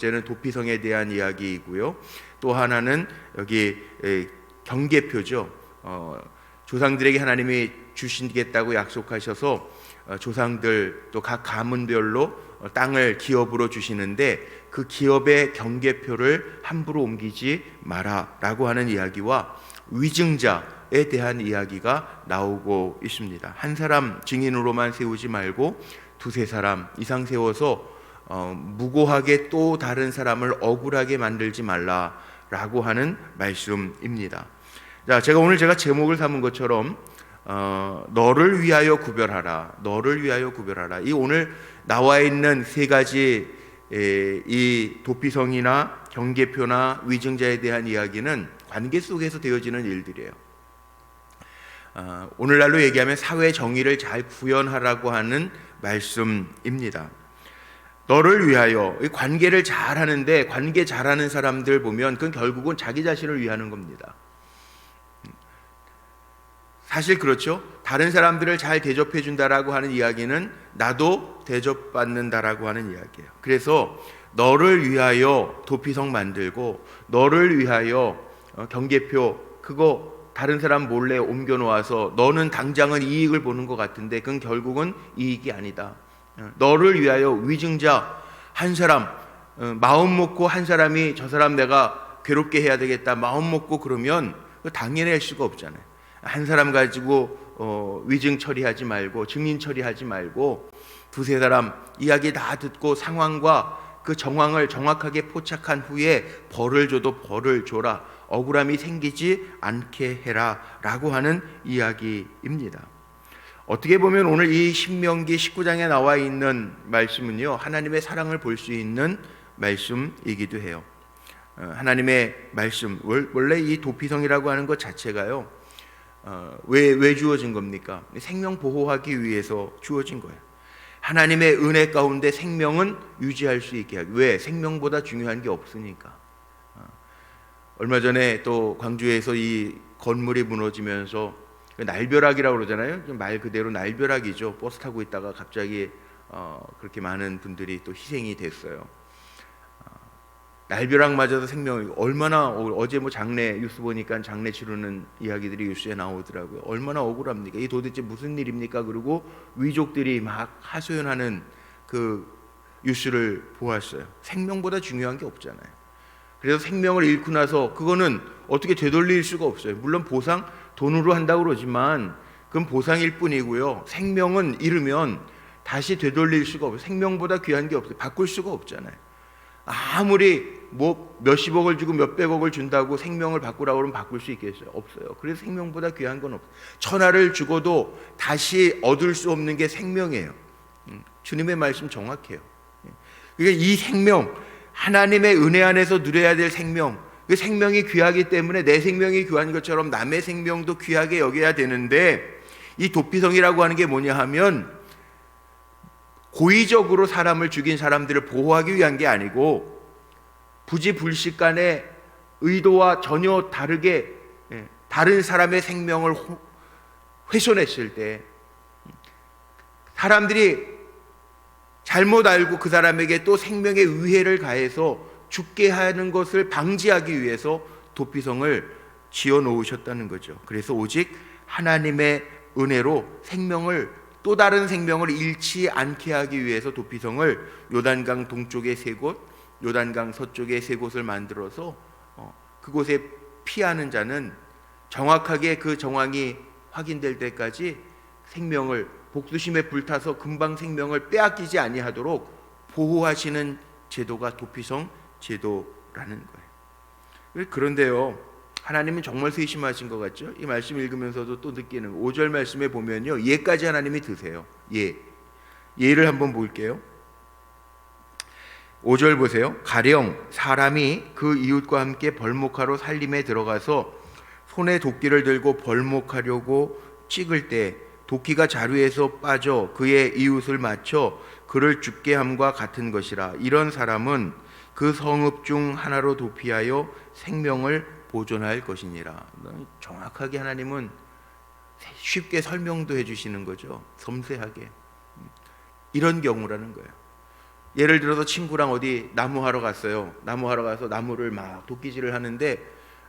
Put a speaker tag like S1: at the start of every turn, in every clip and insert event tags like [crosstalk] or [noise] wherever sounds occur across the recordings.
S1: 번째는 도피성에 대한 이야기이고요. 또 하나는 여기 에, 경계표죠. 어, 조상들에게 하나님이 주시겠다고 약속하셔서 어, 조상들 또 각 가문별로 어, 땅을 기업으로 주시는데 그 기업의 경계표를 함부로 옮기지 마라라고 하는 이야기와 위증자에 대한 이야기가 나오고 있습니다. 한 사람 증인으로만 세우지 말고 두세 사람 이상 세워서 어, 무고하게 또 다른 사람을 억울하게 만들지 말라라고 하는 말씀입니다. 자, 제가 오늘 제가 제목을 삼은 것처럼 어, 너를 위하여 구별하라, 너를 위하여 구별하라. 이 오늘 나와 있는 세 가지 에, 이 도피성이나 경계표나 위증자에 대한 이야기는 관계 속에서 되어지는 일들이에요. 어, 오늘날로 얘기하면 사회 정의를 잘 구현하라고 하는 말씀입니다. 너를 위하여 이 관계를 잘 하는데 관계 잘하는 사람들 보면 그건 결국은 자기 자신을 위하는 겁니다. 사실 그렇죠. 다른 사람들을 잘 대접해 준다라고 하는 이야기는 나도 대접받는다라고 하는 이야기예요. 그래서 너를 위하여 도피성 만들고 너를 위하여 어, 경계표 그거 다른 사람 몰래 옮겨 놓아서 너는 당장은 이익을 보는 것 같은데 그건 결국은 이익이 아니다. 어, 너를 위하여 위증자 한 사람 어, 마음 먹고 한 사람이 저 사람 내가 괴롭게 해야 되겠다 마음 먹고 그러면 당연할 수가 없잖아요. 한 사람 가지고 어, 위증 처리하지 말고 증인 처리하지 말고 두세 사람 이야기 다 듣고 상황과 그 정황을 정확하게 포착한 후에 벌을 줘도 벌을 줘라 억울함이 생기지 않게 해라라고 하는 이야기입니다. 어떻게 보면 오늘 이 신명기 19장에 나와 있는 말씀은요 하나님의 사랑을 볼 수 있는 말씀이기도 해요. 어, 하나님의 말씀 원래 이 도피성이라고 하는 것 자체가요 어, 왜, 왜 주어진 겁니까? 생명 보호하기 위해서 주어진 거예요. 하나님의 은혜 가운데 생명은 유지할 수 있게 하기. 왜? 생명보다 중요한 게 없으니까. 어, 얼마 전에 또 광주에서 이 건물이 무너지면서 그 날벼락이라고 그러잖아요. 말 그대로 날벼락이죠. 버스 타고 있다가 갑자기 어, 그렇게 많은 분들이 또 희생이 됐어요. 날벼락 맞아서 생명이 얼마나 어제 뭐 장례 뉴스 보니까 장례 치르는 이야기들이 뉴스에 나오더라고요. 얼마나 억울합니까? 이 도대체 무슨 일입니까? 그리고 위족들이 막 하소연하는 그 뉴스를 보았어요. 생명보다 중요한 게 없잖아요. 그래서 생명을 잃고 나서 그거는 어떻게 되돌릴 수가 없어요. 물론 보상 돈으로 한다고 그러지만 그건 보상일 뿐이고요. 생명은 잃으면 다시 되돌릴 수가 없어요. 생명보다 귀한 게 없어요. 바꿀 수가 없잖아요. 아무리 뭐 몇십억을 주고 몇백억을 준다고 생명을 바꾸라고 그러면 바꿀 수 있겠어요? 없어요. 그래서 생명보다 귀한 건 없어요. 천하를 죽어도 다시 얻을 수 없는 게 생명이에요. 음, 주님의 말씀 정확해요. 예. 그러니까 이 생명, 하나님의 은혜 안에서 누려야 될 생명, 그 생명이 귀하기 때문에 내 생명이 귀한 것처럼 남의 생명도 귀하게 여겨야 되는데 이 도피성이라고 하는 게 뭐냐 하면 고의적으로 사람을 죽인 사람들을 보호하기 위한 게 아니고 부지불식 간의 의도와 전혀 다르게 예, 다른 사람의 생명을 훼손했을 때 사람들이 잘못 알고 그 사람에게 또 생명의 위해를 가해서 죽게 하는 것을 방지하기 위해서 도피성을 지어 놓으셨다는 거죠. 그래서 오직 하나님의 은혜로 생명을 또 다른 생명을 잃지 않게 하기 위해서 도피성을 요단강 동쪽의 세 곳, 요단강 서쪽에 세 곳을 만들어서 어, 그곳에 피하는 자는 정확하게 그 정황이 확인될 때까지 생명을 복수심에 불타서 금방 생명을 빼앗기지 아니하도록 보호하시는 제도가 도피성 제도라는 거예요. 그런데요, 하나님은 정말 세심하신 것 같죠? 이 말씀 읽으면서도 또 느끼는 5절 말씀에 보면요, 예까지 하나님이 드세요. 예, 예를 한번 볼게요. 5절 보세요. 가령 사람이 그 이웃과 함께 벌목하러 살림에 들어가서 손에 도끼를 들고 벌목하려고 찍을 때 도끼가 자루에서 빠져 그의 이웃을 맞춰 그를 죽게 함과 같은 것이라. 이런 사람은 그 성읍 중 하나로 도피하여 생명을 보존할 것이니라. 정확하게 하나님은 쉽게 설명도 해주시는 거죠. 섬세하게. 이런 경우라는 거예요. 예를 들어서 친구랑 어디 나무 하러 갔어요. 나무 하러 가서 나무를 막 도끼질을 하는데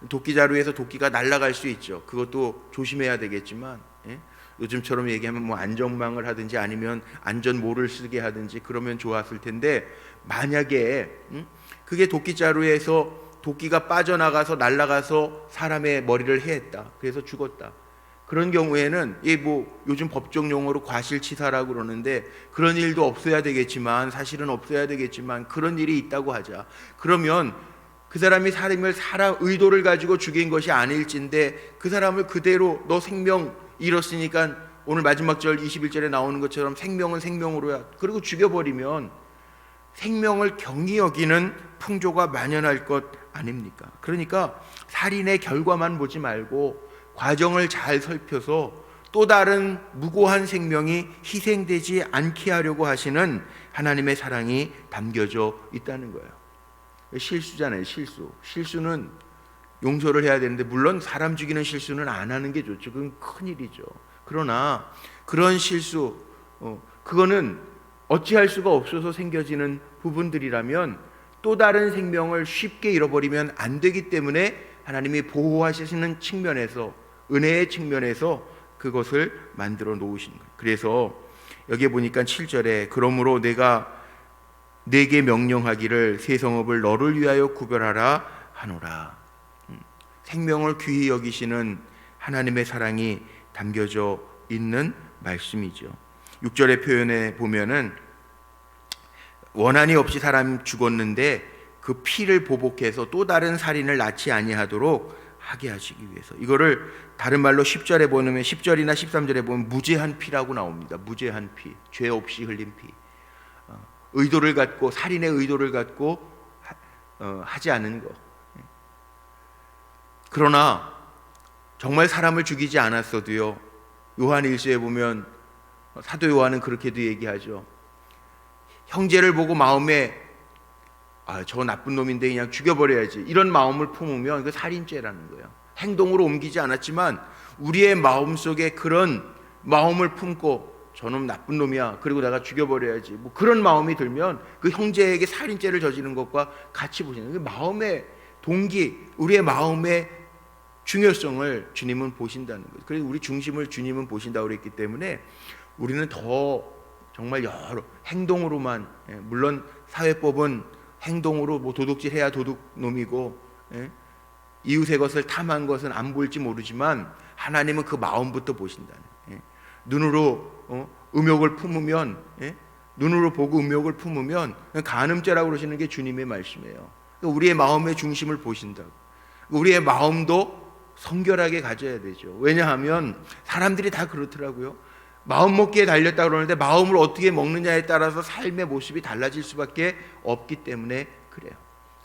S1: 도끼자루에서 도끼가 날아갈 수 있죠. 그것도 조심해야 되겠지만 예? 요즘처럼 얘기하면 뭐 안전망을 하든지 아니면 안전모를 쓰게 하든지 그러면 좋았을 텐데 만약에 음? 그게 도끼자루에서 도끼가 빠져나가서 날아가서 사람의 머리를 해했다. 그래서 죽었다. 그런 경우에는 이뭐 요즘 법정 용어로 과실치사라고 그러는데 그런 일도 없어야 되겠지만 사실은 없어야 되겠지만 그런 일이 있다고 하자. 그러면 그 사람이 사람을 사람 의도를 가지고 죽인 것이 아닐진데 그 사람을 그대로 너 생명 잃었으니까 오늘 마지막 절 21절에 나오는 것처럼 생명은 생명으로야. 그리고 죽여버리면 생명을 경히 여기는 풍조가 만연할 것 아닙니까? 그러니까 살인의 결과만 보지 말고 과정을 잘 살펴서 또 다른 무고한 생명이 희생되지 않게 하려고 하시는 하나님의 사랑이 담겨져 있다는 거예요. 실수잖아요, 실수. 실수는 용서를 해야 되는데 물론 사람 죽이는 실수는 안 하는 게 좋죠. 그건 큰 일이죠. 그러나 그런 실수 어, 그거는 어찌할 수가 없어서 생겨지는 부분들이라면 또 다른 생명을 쉽게 잃어버리면 안 되기 때문에 하나님이 보호하시는 측면에서 은혜의 측면에서 그것을 만들어 놓으신 거예요. 그래서 여기 보니까 7절에 그러므로 내가 내게 명령하기를 세 성읍을 너를 위하여 구별하라 하노라. 음, 생명을 귀히 여기시는 하나님의 사랑이 담겨져 있는 말씀이죠. 6절의 표현에 보면은 원한이 없이 사람 죽었는데 그 피를 보복해서 또 다른 살인을 낳지 아니하도록 하게 하시기 위해서 이거를 다른 말로 10절에 보면 10절이나 13절에 보면 무죄한 피라고 나옵니다. 무죄한 피, 죄 없이 흘린 피. 어, 의도를 갖고 살인의 의도를 갖고 하, 어, 하지 않은 거. 그러나 정말 사람을 죽이지 않았어도요. 요한 일서에 보면 사도 요한은 그렇게도 얘기하죠. 형제를 보고 마음에 아, 저 나쁜 놈인데 그냥 죽여버려야지. 이런 마음을 품으면 그 살인죄라는 거예요. 행동으로 옮기지 않았지만 우리의 마음 속에 그런 마음을 품고 저놈 나쁜 놈이야. 그리고 내가 죽여버려야지. 뭐 그런 마음이 들면 그 형제에게 살인죄를 저지른 것과 같이 보시는 그 마음의 동기, 우리의 마음의 중요성을 주님은 보신다는 거예요. 그래서 우리 중심을 주님은 보신다고 그랬기 때문에 우리는 더 정말 여러 행동으로만 예, 물론 사회법은 행동으로 뭐 도둑질 해야 도둑놈이고 예? 이웃의 것을 탐한 것은 안 볼지 모르지만 하나님은 그 마음부터 보신다는 예? 눈으로 어? 음욕을 품으면 예? 눈으로 보고 음욕을 품으면 간음죄라고 그러시는 게 주님의 말씀이에요. 그러니까 우리의 마음의 중심을 보신다고. 우리의 마음도 성결하게 가져야 되죠. 왜냐하면 사람들이 다 그렇더라고요. 마음 먹기에 달렸다 그러는데 마음을 어떻게 먹느냐에 따라서 삶의 모습이 달라질 수밖에 없기 때문에 그래요.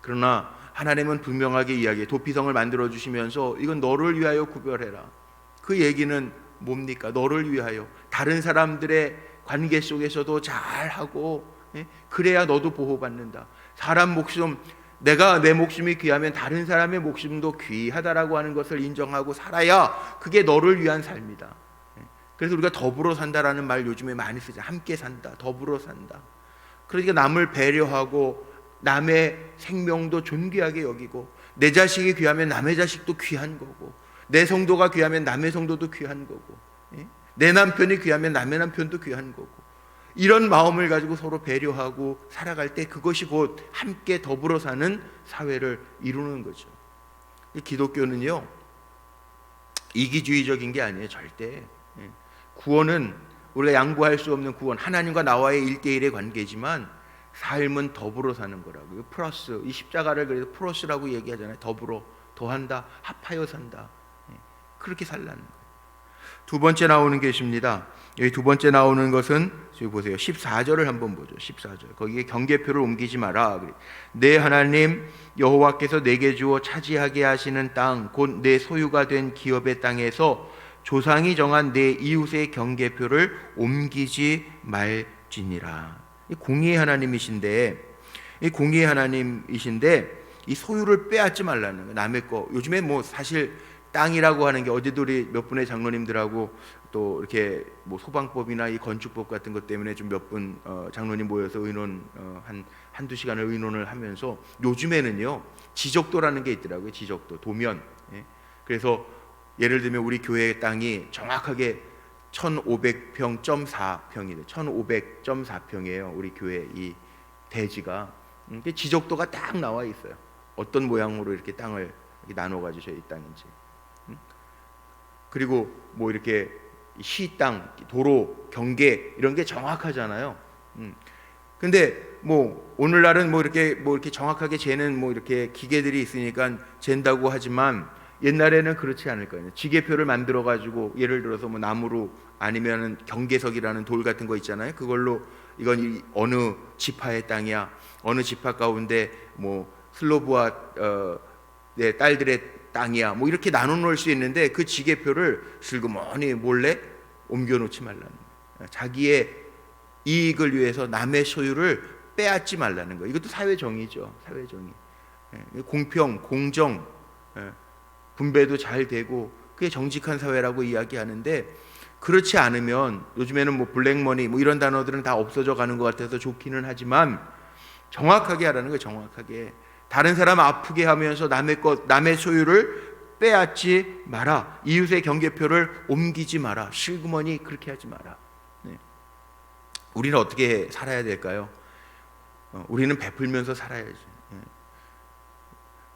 S1: 그러나 하나님은 분명하게 이야기해 도피성을 만들어 주시면서 이건 너를 위하여 구별해라. 그 얘기는 뭡니까? 너를 위하여 다른 사람들의 관계 속에서도 잘 하고 예? 그래야 너도 보호받는다. 사람 목숨 내가 내 목숨이 귀하면 다른 사람의 목숨도 귀하다라고 하는 것을 인정하고 살아야 그게 너를 위한 삶이다. 그래서 우리가 더불어 산다라는 말 요즘에 많이 쓰죠. 함께 산다. 더불어 산다. 그러니까 남을 배려하고 남의 생명도 존귀하게 여기고 내 자식이 귀하면 남의 자식도 귀한 거고 내 성도가 귀하면 남의 성도도 귀한 거고 예? 내 남편이 귀하면 남의 남편도 귀한 거고 이런 마음을 가지고 서로 배려하고 살아갈 때 그것이 곧 함께 더불어 사는 사회를 이루는 거죠. 기독교는요 이기주의적인 게 아니에요 절대 예. 구원은 우리가 양보할 수 없는 구원 하나님과 나와의 일대일의 관계지만 삶은 더불어 사는 거라고요 플러스 이 십자가를 그래서 플러스라고 얘기하잖아요 더불어 더한다 합하여 산다 예. 그렇게 살라는 거예요 두 번째 나오는 것입니다. 여기 두 번째 나오는 것은 여기 보세요. 14절을 한번 보죠. 14절. 거기에 경계표를 옮기지 마라. 내 하나님 여호와께서 내게 주어 차지하게 하시는 땅 곧 내 소유가 된 기업의 땅에서 조상이 정한 내 이웃의 경계표를 옮기지 말지니라. 공의의 하나님이신데 이 공의의 하나님이신데 이 소유를 빼앗지 말라는 거 남의 거. 요즘에 뭐 사실 땅이라고 하는 게 어제도 우리 몇 분의 장로님들하고 또 이렇게 뭐 소방법이나 이 건축법 같은 것 때문에 좀 몇분 어, 장로님 모여서 의논 어, 한 한두 시간을 의논을 하면서 요즘에는요 지적도라는 게 있더라고요 지적도 도면 예. 그래서 예를 들면 우리 교회 땅이 정확하게 1,500평.4평이래 1,500.4평이에요 우리 교회 이 대지가 음, 그 지적도가 딱 나와 있어요 어떤 모양으로 이렇게 땅을 나눠 가지고 이 땅인지 음? 그리고 뭐 이렇게 시 땅, 도로, 경계 이런 게 정확하잖아요. 음. 근데 뭐 오늘날은 뭐 이렇게 뭐 이렇게 정확하게 재는 뭐 이렇게 기계들이 있으니까 잰다고 하지만 옛날에는 그렇지 않을 거예요. 지게표를 만들어 가지고 예를 들어서 뭐 나무로 아니면은 경계석이라는 돌 같은 거 있잖아요. 그걸로 이건 이 어느 지파의 땅이야. 어느 지파 가운데 뭐 슬로브와 어, 네, 딸들의 땅이야. 뭐 이렇게 나눠 놓을 수 있는데 그 지게표를 슬그머니 몰래 옮겨 놓지 말라는 거예요. 자기의 이익을 위해서 남의 소유를 빼앗지 말라는 거예요. 이것도 사회 정의죠. 사회 정의. 예, 공평, 공정, 예, 분배도 잘 되고 그게 정직한 사회라고 이야기하는데 그렇지 않으면 요즘에는 뭐 블랙머니 뭐 이런 단어들은 다 없어져 가는 것 같아서 좋기는 하지만 정확하게 하라는 거예요. 정확하게 다른 사람 아프게 하면서 남의 것 남의 소유를 빼앗지 마라. 이웃의 경계표를 옮기지 마라. 실구머니 그렇게 하지 마라. 네. 우리는 어떻게 살아야 될까요? 어, 우리는 베풀면서 살아야지.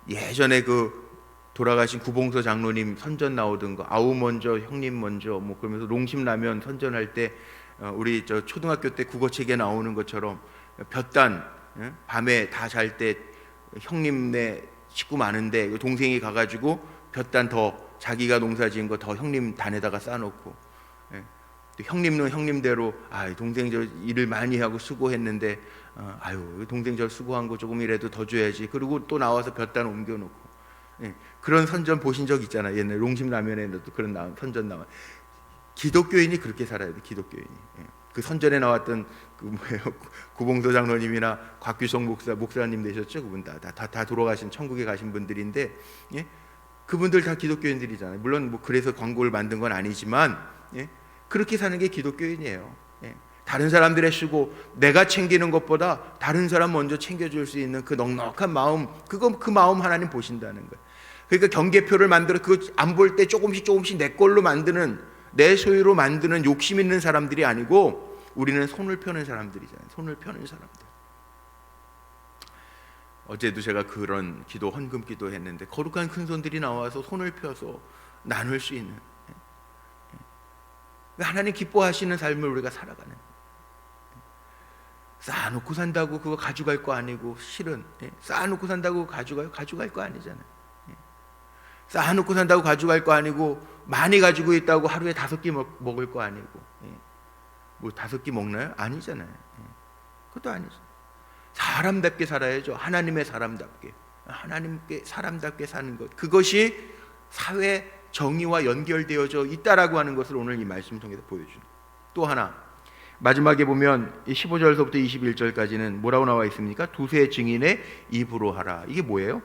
S1: 예. 예전에 그 돌아가신 구봉서 장로님 선전 나오던 거 아우 먼저 형님 먼저 뭐 그러면서 농심라면 선전할 때 어, 우리 저 초등학교 때 국어책에 나오는 것처럼 볕단 예? 밤에 다 잘 때 형님네 식구 많은데 동생이 가가지고 볕단 더 자기가 농사지은 거 더 형님 단에다가 쌓아놓고 예. 또 형님은 형님대로 아 동생 저 일을 많이 하고 수고했는데 어, 아유 동생 저 수고한 거 조금이라도 더 줘야지 그리고 또 나와서 볕단 옮겨놓고 예. 그런 선전 보신 적 있잖아요 옛날 농심 라면에도 그런 나, 선전 나와 기독교인이 그렇게 살아야 돼 기독교인이 예. 그 선전에 나왔던 그 뭐예요 [laughs] 구봉도 장로님이나 곽규성 목사 목사님 되셨죠 그분 다다 다, 다 돌아가신 천국에 가신 분들인데 예? 그분들 다 기독교인들이잖아요 물론 뭐 그래서 광고를 만든 건 아니지만 예? 그렇게 사는 게 기독교인이에요 예? 다른 사람들의 쓰고 내가 챙기는 것보다 다른 사람 먼저 챙겨줄 수 있는 그 넉넉한 마음 그거 그 마음 하나님 보신다는 거예요 그러니까 경계표를 만들어 그거 안볼 때 조금씩 조금씩 내 걸로 만드는 내 소유로 만드는 욕심 있는 사람들이 아니고 우리는 손을 펴는 사람들이잖아요. 손을 펴는 사람들. 어제도 제가 그런 기도 헌금 기도 했는데 거룩한 큰 손들이 나와서 손을 펴서 나눌 수 있는 하나님 기뻐하시는 삶을 우리가 살아가는 쌓아놓고 산다고 그거 가져갈 거 아니고 실은 쌓아놓고 산다고 가져가요? 가져갈 거 아니잖아요. 쌓아놓고 산다고 가져갈 거 아니고 많이 가지고 있다고 하루에 다섯 끼 먹, 먹을 거 아니고 예. 뭐 다섯 끼 먹나요? 아니잖아요. 예. 그것도 아니죠. 사람답게 살아야죠. 하나님의 사람답게 하나님께 사람답게 사는 것 그것이 사회 정의와 연결되어져 있다라고 하는 것을 오늘 이 말씀 통해서 보여주는. 또 하나 마지막에 보면 15절서부터 21절까지는 뭐라고 나와 있습니까? 두세 증인의 입으로 하라. 이게 뭐예요?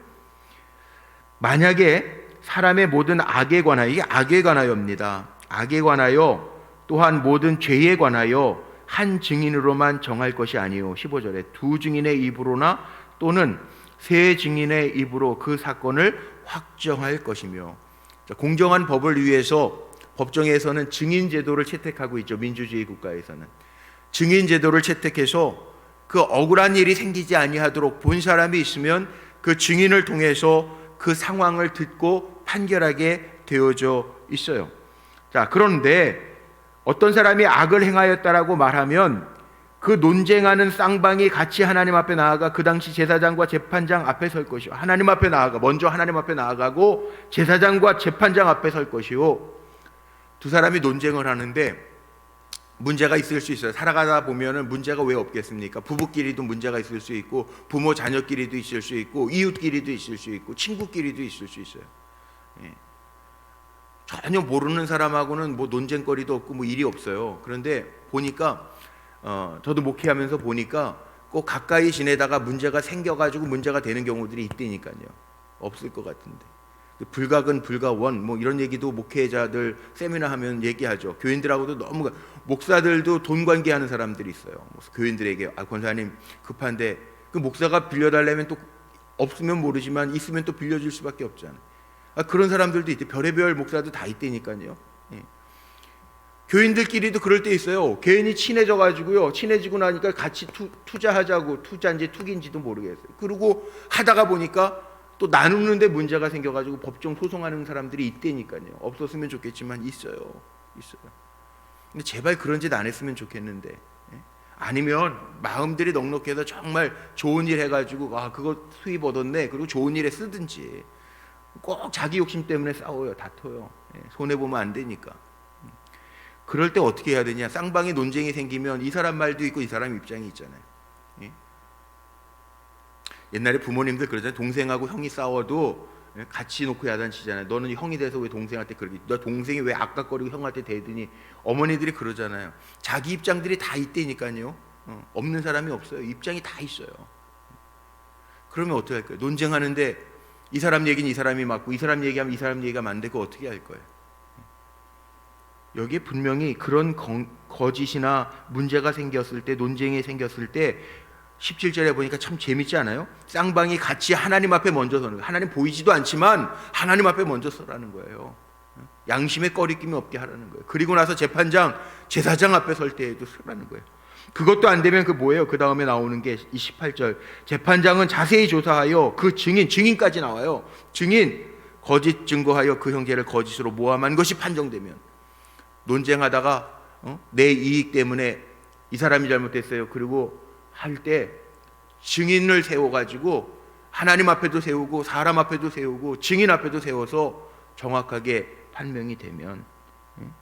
S1: 만약에 사람의 모든 악에 관하여 이게 악에 관하여입니다. 악에 관하여 또한 모든 죄에 관하여 한 증인으로만 정할 것이 아니요. 15절에 두 증인의 입으로나 또는 세 증인의 입으로 그 사건을 확정할 것이며 공정한 법을 위해서 법정에서는 증인 제도를 채택하고 있죠. 민주주의 국가에서는 증인 제도를 채택해서 그 억울한 일이 생기지 아니하도록 본 사람이 있으면 그 증인을 통해서 그 상황을 듣고 판결하게 되어져 있어요. 자, 그런데 어떤 사람이 악을 행하였다라고 말하면 그 논쟁하는 쌍방이 같이 하나님 앞에 나아가 그 당시 제사장과 재판장 앞에 설 것이요. 하나님 앞에 나아가 먼저 하나님 앞에 나아가고 제사장과 재판장 앞에 설 것이요. 두 사람이 논쟁을 하는데 문제가 있을 수 있어요. 살아가다 보면은 문제가 왜 없겠습니까? 부부끼리도 문제가 있을 수 있고 부모 자녀끼리도 있을 수 있고 이웃끼리도 있을 수 있고 친구끼리도 있을 수 있어요. 예. 전혀 모르는 사람하고는 뭐 논쟁거리도 없고 뭐 일이 없어요. 그런데 보니까 어, 저도 목회하면서 보니까 꼭 가까이 지내다가 문제가 생겨가지고 문제가 되는 경우들이 있다니까요. 없을 것 같은데. 불각은 불가원 뭐 이런 얘기도 목회자들 세미나 하면 얘기하죠. 교인들하고도 너무 가- 목사들도 돈 관계하는 사람들이 있어요. 뭐 교인들에게 아 권사님 급한데 그 목사가 빌려달라면 또 없으면 모르지만 있으면 또 빌려줄 수밖에 없잖아요. 아, 그런 사람들도 있대. 별의별 목사도 다 있다니까요. 예. 교인들끼리도 그럴 때 있어요. 괜히 친해져 가지고요. 친해지고 나니까 같이 투, 투자하자고 투자인지 투기인지도 모르겠어요. 그리고 하다가 보니까 또 나누는데 문제가 생겨 가지고 법정 소송하는 사람들이 있다니까요. 없었으면 좋겠지만 있어요. 있어요. 근데 제발 그런 짓 안 했으면 좋겠는데. 예? 아니면 마음들이 넉넉해서 정말 좋은 일 해가지고 아 그거 수입 얻었네 그리고 좋은 일에 쓰든지 꼭 자기 욕심 때문에 싸워요. 다퉈요. 예, 손해 보면 안 되니까. 음. 그럴 때 어떻게 해야 되냐? 쌍방에 논쟁이 생기면 이 사람 말도 있고 이 사람 입장이 있잖아요. 예? 옛날에 부모님들 그러잖아요. 동생하고 형이 싸워도 예, 같이 놓고 야단치잖아요 너는 형이 돼서 왜 동생한테 그러기 너 동생이 왜 아까거리고 형한테 대더니? 어머니들이 그러잖아요. 자기 입장들이 다 있다니까요. 어, 없는 사람이 없어요. 입장이 다 있어요. 그러면 어떻게 할 거예요? 논쟁하는데 이 사람 얘기는 이 사람이 맞고 이 사람 얘기하면 이 사람 얘기가 안 되고 어떻게 할 거예요 여기에 분명히 그런 거, 거짓이나 문제가 생겼을 때 논쟁이 생겼을 때 17절에 보니까 참 재밌지 않아요? 쌍방이 같이 하나님 앞에 먼저 서는 거예요. 하나님 보이지도 않지만 하나님 앞에 먼저 서라는 거예요. 양심에 꺼리낌이 없게 하라는 거예요. 그리고 나서 재판장, 제사장 앞에 설 때에도 서라는 거예요. 그것도 안 되면 그 뭐예요? 그 다음에 나오는 게 28절. 재판장은 자세히 조사하여 그 증인, 증인까지 나와요. 증인, 거짓 증거하여 그 형제를 거짓으로 모함한 것이 판정되면 논쟁하다가 어? 내 이익 때문에 이 사람이 잘못했어요. 그리고 할 때 증인을 세워 가지고 하나님 앞에도 세우고 사람 앞에도 세우고 증인 앞에도 세워서 정확하게 판명이 되면 응?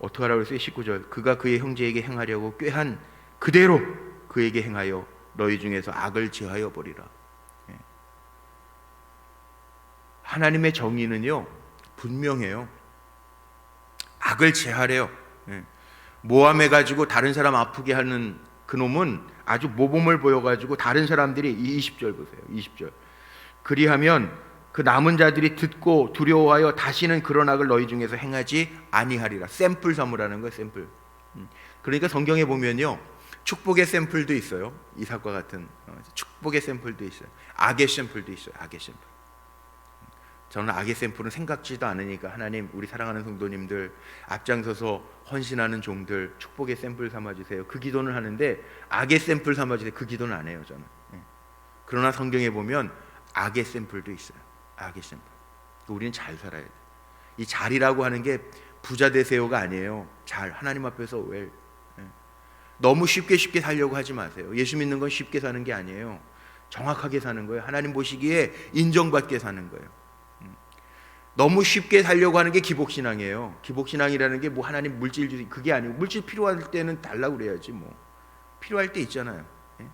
S1: 어떻게 하라고 했어요? 19절. 그가 그의 형제에게 행하려고 꾀한 그대로 그에게 행하여 너희 중에서 악을 제하여 버리라. 예. 하나님의 정의는요 분명해요. 악을 제하래요. 예. 모함해 가지고 다른 사람 아프게 하는 그놈은 아주 모범을 보여 가지고 다른 사람들이 이 20절 보세요. 20절. 그리하면 그 남은 자들이 듣고 두려워하여 다시는 그런 악을 너희 중에서 행하지 아니하리라. 샘플 삼으라는 거예요. 샘플. 음. 그러니까 성경에 보면요. 축복의 샘플도 있어요. 이삭과 같은 어, 축복의 샘플도 있어요. 악의 샘플도 있어요. 악의 샘플. 저는 악의 샘플은 생각지도 않으니까 하나님 우리 사랑하는 성도님들 앞장서서 헌신하는 종들 축복의 샘플 삼아 주세요. 그 기도는 하는데 악의 샘플 삼아 주세요. 그 기도는 안 해요, 저는. 예. 그러나 성경에 보면 악의 샘플도 있어요. 악의 샘플. 우리는 잘 살아야 돼. 이 잘이라고 하는 게 부자 되세요가 아니에요. 잘 하나님 앞에서 웰. 예. 너무 쉽게 쉽게 살려고 하지 마세요. 예수 믿는 건 쉽게 사는 게 아니에요. 정확하게 사는 거예요. 하나님 보시기에 인정받게 사는 거예요. 너무 쉽게 살려고 하는 게 기복신앙이에요. 기복신앙이라는 게 뭐 하나님 물질 그게 아니고 물질 필요할 때는 달라고 그래야지 뭐 필요할 때 있잖아요. 예?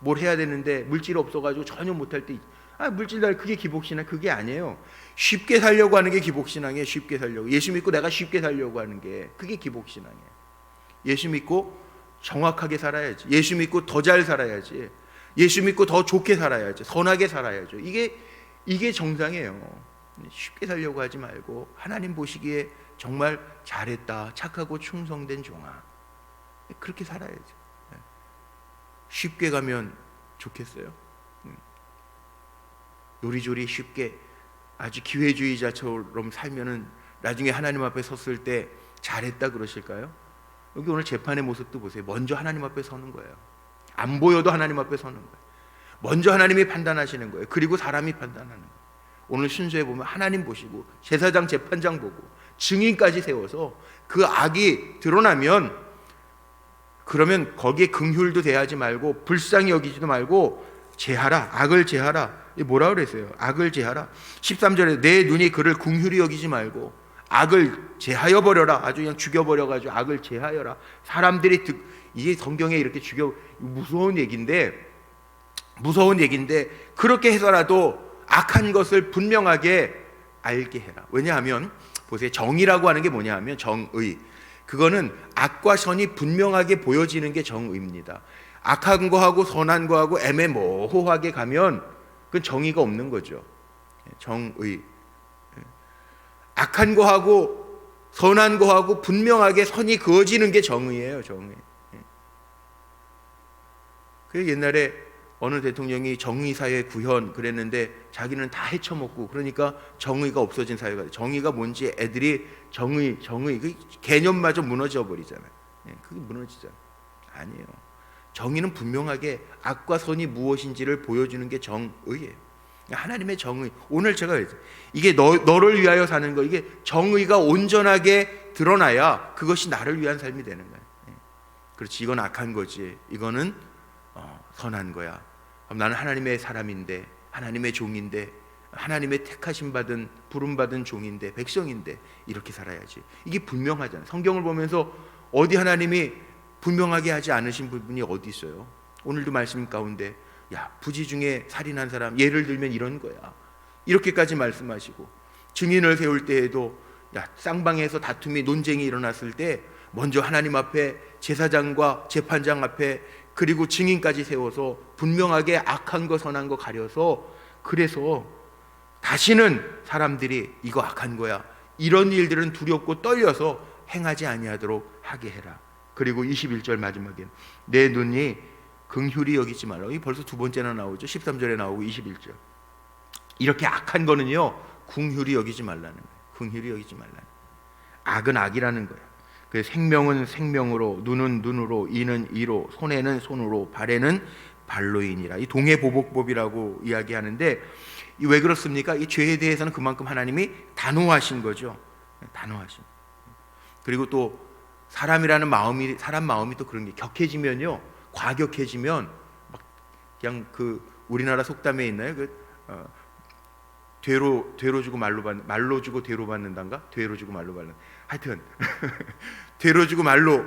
S1: 뭘 해야 되는데 물질 없어가지고 전혀 못할 때, 있- 아 물질 달 그게 기복신앙 그게 아니에요. 쉽게 살려고 하는 게 기복신앙이에요. 쉽게 살려고 예수 믿고 내가 쉽게 살려고 하는 게 그게 기복신앙이에요. 예수 믿고 정확하게 살아야지. 예수 믿고 더 잘 살아야지. 예수 믿고 더 좋게 살아야지. 선하게 살아야죠. 이게 이게 정상이에요. 쉽게 살려고 하지 말고 하나님 보시기에 정말 잘했다, 착하고 충성된 종아. 그렇게 살아야지. 쉽게 가면 좋겠어요. 음. 요리조리 쉽게 아주 기회주의자처럼 살면은 나중에 하나님 앞에 섰을 때 잘했다 그러실까요? 여기 오늘 재판의 모습도 보세요. 먼저 하나님 앞에 서는 거예요. 안 보여도 하나님 앞에 서는 거예요. 먼저 하나님이 판단하시는 거예요. 그리고 사람이 판단하는 거예요. 오늘 순서에 보면 하나님 보시고 제사장 재판장 보고 증인까지 세워서 그 악이 드러나면 그러면 거기에 긍휼도 대하지 말고 불쌍히 여기지도 말고 제하라 악을 제하라 이 뭐라 그랬어요 악을 제하라 13절에 내 눈이 그를 긍휼히 여기지 말고 악을 제하여 버려라 아주 그냥 죽여 버려 가지고 악을 제하여라 사람들이 듣 이게 성경에 이렇게 죽여 무서운 얘기인데 무서운 얘기인데 그렇게 해서라도 악한 것을 분명하게 알게 해라. 왜냐하면 보세요. 정의라고 하는 게 뭐냐 하면 정의. 그거는 악과 선이 분명하게 보여지는 게 정의입니다. 악한 거하고 선한 거하고 애매모호하게 가면 그건 정의가 없는 거죠. 정의. 악한 거하고 선한 거하고 분명하게 선이 그어지는 게 정의예요, 정의. 예. 그 옛날에 어느 대통령이 정의 사회 구현 그랬는데 자기는 다 헤쳐먹고 그러니까 정의가 없어진 사회가 돼. 정의가 뭔지 애들이 정의 정의 그 개념마저 무너져 버리잖아요. 예, 그게 무너지잖아요. 아니에요. 정의는 분명하게 악과 선이 무엇인지를 보여주는 게 정의예요. 하나님의 정의. 오늘 제가. 이게 너, 너를 위하여 사는 거 이게 정의가 온전하게 드러나야 그것이 나를 위한 삶이 되는 거예요. 예. 그렇지 이건 악한 거지. 이거는 어, 선한 거야. 그럼 나는 하나님의 사람인데 하나님의 종인데 하나님의 택하심 받은 부름 받은 종인데 백성인데 이렇게 살아야지. 이게 분명하잖아요. 성경을 보면서 어디 하나님이 분명하게 하지 않으신 부분이 어디 있어요? 오늘도 말씀 가운데 야 부지 중에 살인한 사람 예를 들면 이런 거야. 이렇게까지 말씀하시고 증인을 세울 때에도 야 쌍방에서 다툼이 논쟁이 일어났을 때 먼저 하나님 앞에 제사장과 재판장 앞에 그리고 증인까지 세워서 분명하게 악한 거 선한 거 가려서 그래서 다시는 사람들이 이거 악한 거야 이런 일들은 두렵고 떨려서 행하지 아니하도록 하게 해라. 그리고 21절 마지막에 내 눈이 긍휼히 여기지 말라. 이 벌써 두 번째나 나오죠. 13절에 나오고 21절. 이렇게 악한 거는요. 긍휼히 여기지 말라는 거예요. 긍휼히 여기지 말라는. 악은 악이라는 거예요. 그 생명은 생명으로, 눈은 눈으로, 이는 이로, 손에는 손으로, 발에는 발로이니라. 이 동해 보복법이라고 이야기하는데 이 왜 그렇습니까? 이 죄에 대해서는 그만큼 하나님이 단호하신 거죠. 단호하신. 그리고 또 사람이라는 마음이 사람 마음이 또 그런 게 격해지면요, 과격해지면 막 그냥 그 우리나라 속담에 있나요? 그 어, 되로 되로 주고 말로 받는 말로 주고 되로 받는단가? 되로 주고 말로 받는. 하여튼 [laughs] 되로 주고 말로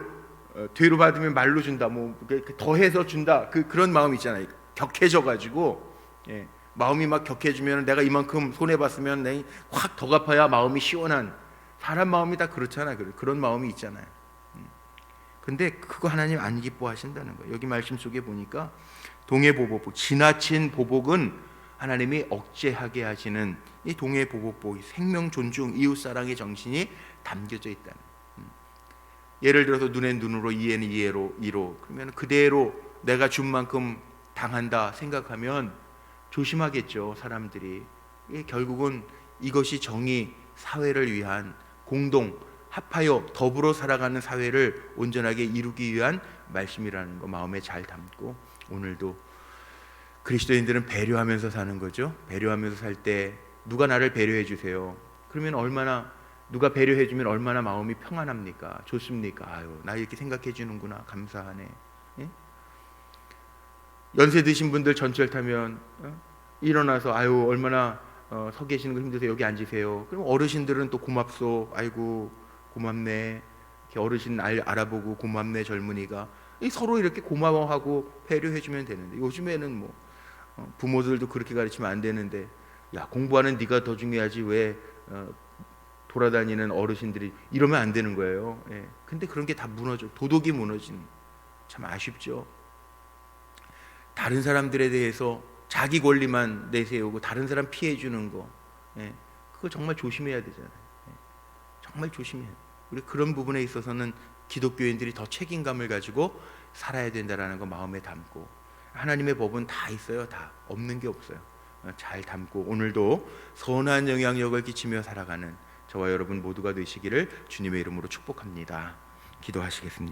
S1: 어, 되로 받으면 말로 준다. 뭐 이렇게 더해서 준다. 그 그런 마음 있잖아요. 격해져 가지고 예, 마음이 막 격해지면 내가 이만큼 손해 봤으면 확더 갚아야 마음이 시원한 사람 마음이 다 그렇잖아요. 그런- 그런 마음이 있잖아요. 음. 근데 그거 하나님 안 기뻐하신다는 거예요. 여기 말씀 속에 보니까 동해보복복 지나친 보복은 하나님이 억제하게 하시는 이 동해보복복 생명 존중 이웃 사랑의 정신이 담겨져 있다는. 음. 예를 들어서 눈엔 눈으로 이에는 이에로 이로 그러면 그대로 내가 준 만큼 당한다 생각하면 조심하겠죠 사람들이. 결국은 이것이 정의 사회를 위한 공동 합하여 더불어 살아가는 사회를 온전하게 이루기 위한 말씀이라는 거 마음에 잘 담고 오늘도 그리스도인들은 배려하면서 사는 거죠. 배려하면서 살 때 누가 나를 배려해 주세요. 그러면 얼마나 누가 배려해 주면 얼마나 마음이 평안합니까? 좋습니까? 아유, 나 이렇게 생각해 주는구나. 감사하네. 예? 연세 드신 분들 전철 타면 어? 일어나서 아유 얼마나 어, 서 계시는 거 힘드세요. 여기 앉으세요. 그럼 어르신들은 또 고맙소. 아이고 고맙네. 이렇게 어르신 알, 알아보고 고맙네 젊은이가 이 서로 이렇게 고마워하고 배려해 주면 되는데 요즘에는 뭐 어, 부모들도 그렇게 가르치면 안 되는데 야 공부하는 네가 더 중요하지 왜 어, 돌아다니는 어르신들이 이러면 안 되는 거예요. 예. 근데 그런 게 다 무너져 도덕이 무너진 참 아쉽죠. 다른 사람들에 대해서 자기 권리만 내세우고 다른 사람 피해 주는 거, 예, 그거 정말 조심해야 되잖아요. 예, 정말 조심해야. 돼. 우리 그런 부분에 있어서는 기독교인들이 더 책임감을 가지고 살아야 된다라는 거 마음에 담고 하나님의 법은 다 있어요, 다 없는 게 없어요. 어, 잘 담고 오늘도 선한 영향력을 끼치며 살아가는 저와 여러분 모두가 되시기를 주님의 이름으로 축복합니다. 기도하시겠습니다.